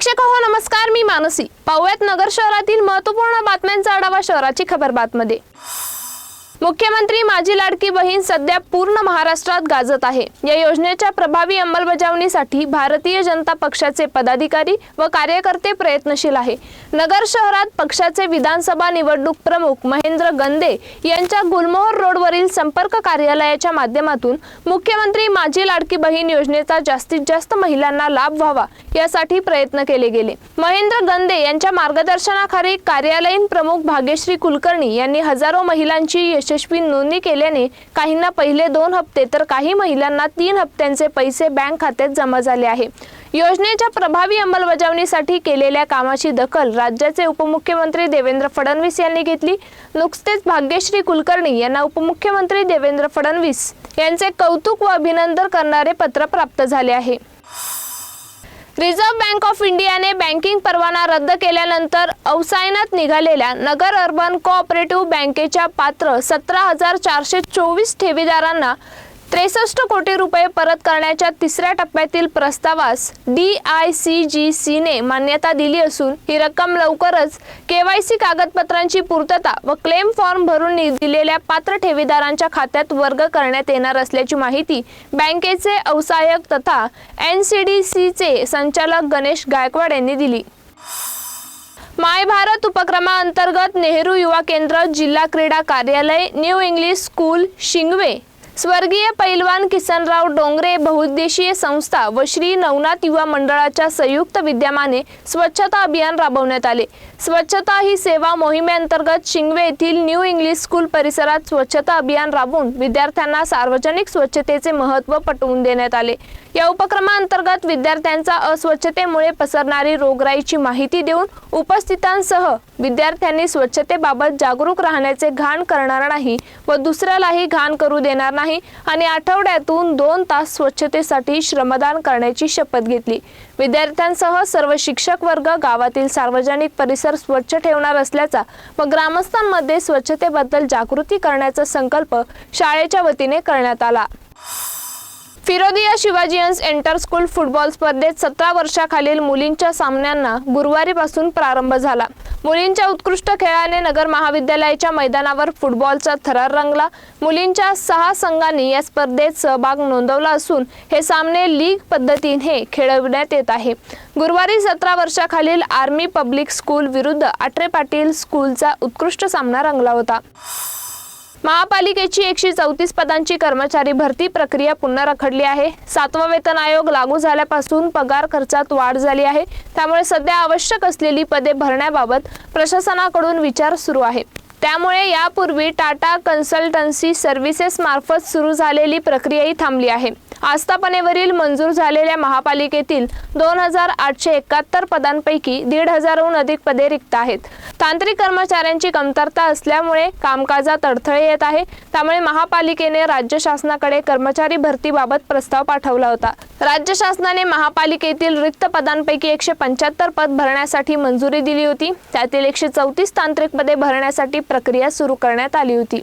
प्रेक्षक हो नमस्कार मी मानसी. पाहुयात नगर शहरातील महत्त्वपूर्ण बातम्यांचा आढावा शहराची खबर बातमध्ये. मुख्यमंत्री माझी लाडकी बहीण सध्या पूर्ण महाराष्ट्रात गाजत आहे. या योजनेच्या प्रभावी अंमलबजावणीसाठी भारतीय जनता पक्षाचे पदाधिकारी व कार्यकर्ते प्रयत्नशील आहे. नगर शहरात पक्षाचे विधानसभा निवडणूक प्रमुख महेंद्र गंदे यांच्या गुलमोहर रोडवरील संपर्क कार्यालयाच्या माध्यमातून मुख्यमंत्री माझी लाडकी बहीण योजनेचा जास्तीत जास्त महिलांना लाभ व्हावा यासाठी प्रयत्न केले गेले. महेंद्र गंदे यांच्या मार्गदर्शनाखाली कार्यालयीन प्रमुख भाग्यश्री कुलकर्णी यांनी हजारो महिलांची यशस्वी नोंदणी केल्याने काहींना पहिले दोन हप्ते तर काही महिलांना तीन हप्त्यांचे पैसे बँक खात्यात जमा झाले आहे. योजनेच्या प्रभावी अंमलबजावणीसाठी केलेल्या कामाची दखल राज्याचे उपमुख्यमंत्री देवेंद्र फडणवीस यांनी घेतली. नुकतेच भाग्यश्री कुलकर्णी यांना उपमुख्यमंत्री देवेंद्र फडणवीस यांचे कौतुक व अभिनंदन करणारे पत्र प्राप्त झाले आहे. रिझर्व्ह बँक ऑफ इंडियाने बँकिंग परवाना रद्द केल्यानंतर अवसायनात निघालेल्या नगर अर्बन कोऑपरेटिव्ह बँकेच्या पात्र सतरा हजार चारशे चोवीस ठेवीदारांना त्रेसष्ट कोटी रुपये परत करण्याच्या तिसऱ्या टप्प्यातील प्रस्तावास डी आय सी जी सीने मान्यता दिली असून ही रक्कम लवकरच केवायसी कागदपत्रांची पूर्तता व क्लेम फॉर्म भरून नि- दिलेल्या पात्र ठेवीदारांच्या खात्यात वर्ग करण्यात येणार असल्याची माहिती बँकेचे अवसायक तथा एन सी डी सीचे संचालक गणेश गायकवाड यांनी दिली. माय भारत उपक्रमाअंतर्गत नेहरू युवा केंद्र जिल्हा क्रीडा कार्यालय न्यू इंग्लिश स्कूल शिंगवे स्वर्गीय पैलवान किसनराव डोंगरे बहुउद्देशीय संस्था व श्री नवनाथ युवा मंडळाच्या संयुक्त विद्यमाने स्वच्छता अभियान राबवण्यात आले. स्वच्छता ही सेवा मोहिमेअंतर्गत शिंगवे येथील न्यू इंग्लिश स्कूल परिसरात स्वच्छता अभियान राबवून विद्यार्थ्यांना सार्वजनिक स्वच्छतेचे महत्त्व पटवून देण्यात आले. या उपक्रमाअंतर्गत विद्यार्थ्यांचा अस्वच्छतेमुळे पसरणारी रोगराईची माहिती देऊन उपस्थितांसह विद्यार्थ्यांनी स्वच्छतेबाबत जागरूक राहण्याचे घाण करणार नाही व दुसऱ्यालाही घाण करू देणार नाही आणि आठवड्यातून दोन तास स्वच्छतेसाठी श्रमदान करण्याची शपथ घेतली. विद्यार्थ्यांसह सर्व शिक्षक वर्ग गावातील सार्वजनिक परिसर स्वच्छ ठेवणार असल्याचा व ग्रामस्थांमध्ये स्वच्छतेबद्दल जागृती करण्याचा संकल्प शाळेच्या वतीने करण्यात आला. Firodia Shivajians inter school football स्पर्धेत सतरा वर्षाखालील मुलींच्या सामन्यांना गुरुवारीपासून प्रारंभ झाला. मुलींच्या उत्कृष्ट खेळाने नगर महाविद्यालयाच्या मैदानावर फुटबॉलचा थरार रंगला. मुलींच्या सहा संघांनी या स्पर्धेत सहभाग नोंदवला असून हे सामने लीग पद्धतीने खेळविण्यात येत आहे. गुरुवारी सतरा वर्षाखालील आर्मी पब्लिक स्कूल विरुद्ध आटरे पाटील स्कूलचा उत्कृष्ट सामना रंगला होता. महापालिकेची एकशे चौतीस पदांची कर्मचारी भरती प्रक्रिया पुन्हा रखडली आहे. सातवा वेतन आयोग लागू झाल्यापासून पगार खर्चात वाढ झाली आहे. त्यामुळे सध्या आवश्यक असलेली पदे भरण्याबाबत प्रशासनाकडून विचार सुरू आहे. त्यामुळे यापूर्वी टाटा कन्सल्टन्सी सर्व्हिसेस मार्फत सुरू झालेली प्रक्रियाही थांबली आहे. आस्थापनेवरील मंजूर झालेल्या महापालिकेतील दोन हजार आठशे एकाहत्तर पदांपैकी दीड हजारहून अधिक पदे रिक्त आहेत. तांत्रिक कर्मचाऱ्यांची कमतरता असल्यामुळे कामकाजात अडथळे येत आहे. त्यामुळे महापालिकेने राज्य शासनाकडे कर्मचारी भरतीबाबत प्रस्ताव पाठवला होता. राज्य शासनाने महापालिकेतील रिक्त पदांपैकी एकशे पंच्याहत्तर पद भरण्यासाठी मंजुरी दिली होती. त्यातील एकशे चौतीस तांत्रिक पदे भरण्यासाठी प्रक्रिया सुरू करण्यात आली होती.